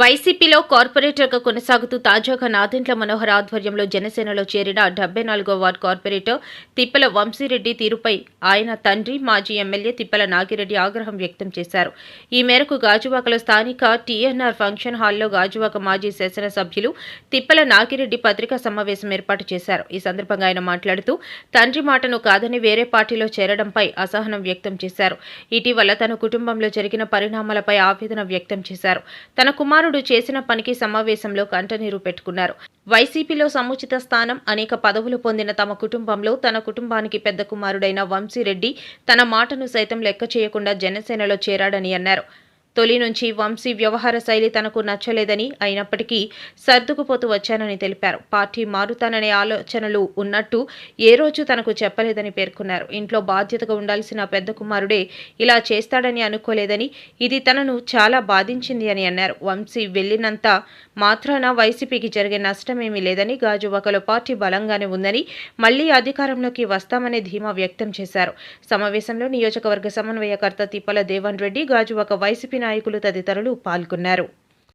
వైసీపీలో కార్పొరేటర్గా కొనసాగుతూ తాజాగా నాదెండ్ల మనోహర్ ఆధ్వర్యంలో జనసేనలో చేరిన డెబ్బై నాలుగో వార్డు కార్పొరేటర్ తిప్పల వంశీరెడ్డి తీరుపై ఆయన తండ్రి మాజీ ఎమ్మెల్యే తిప్పల నాగిరెడ్డి ఆగ్రహం వ్యక్తం చేశారు. ఈ మేరకు గాజువాకలో స్థానిక టీఎన్ఆర్ ఫంక్షన్ హాల్లో గాజువాక మాజీ శాసనసభ్యులు తిప్పల నాగిరెడ్డి పత్రికా సమావేశం ఏర్పాటు చేశారు. ఈ సందర్భంగా ఆయన మాట్లాడుతూ తండ్రి మాటను కాదని వేరే పార్టీలో చేరడంపై అసహనం వ్యక్తం చేశారు. ఇటీవల తన కుటుంబంలో జరిగిన పరిణామాలపై ఆవేదన వ్యక్తం చేశారు. తన కుమార్ కుమారుడు చేసిన పనికి సమావేశంలో కంటనీరు పెట్టుకున్నారు. వైసీపీలో సముచిత స్థానం అనేక పదవులు పొందిన తమ కుటుంబంలో తన కుటుంబానికి పెద్ద కుమారుడైన వంశీరెడ్డి తన మాటను సైతం లెక్క చేయకుండా జనసేనలో చేరాడని అన్నారు. తొలి నుంచి వంశీ వ్యవహార శైలి తనకు నచ్చలేదని అయినప్పటికీ సర్దుకుపోతూ వచ్చానని తెలిపారు. పార్టీ మారుతాననే ఆలోచనలు ఉన్నట్టు ఏ రోజు తనకు చెప్పలేదని పేర్కొన్నారు. ఇంట్లో బాధ్యతగా ఉండాల్సిన పెద్ద కుమారుడే ఇలా చేస్తాడని అనుకోలేదని ఇది తనను చాలా బాధించింది అని అన్నారు. వంశీ వెళ్ళినంత మాత్రాన వైసీపీకి జరిగే నష్టమేమీ లేదని గాజువాకలో పార్టీ బలంగానే ఉందని మళ్ళీ అధికారంలోకి వస్తామనే ధీమా వ్యక్తం చేశారు. సమావేశంలో నియోజకవర్గ సమన్వయకర్త తిప్పల దేవన్ రెడ్డి గాజువాక వైసీపీ నాయకులు తదితరులు పాల్గొన్నారు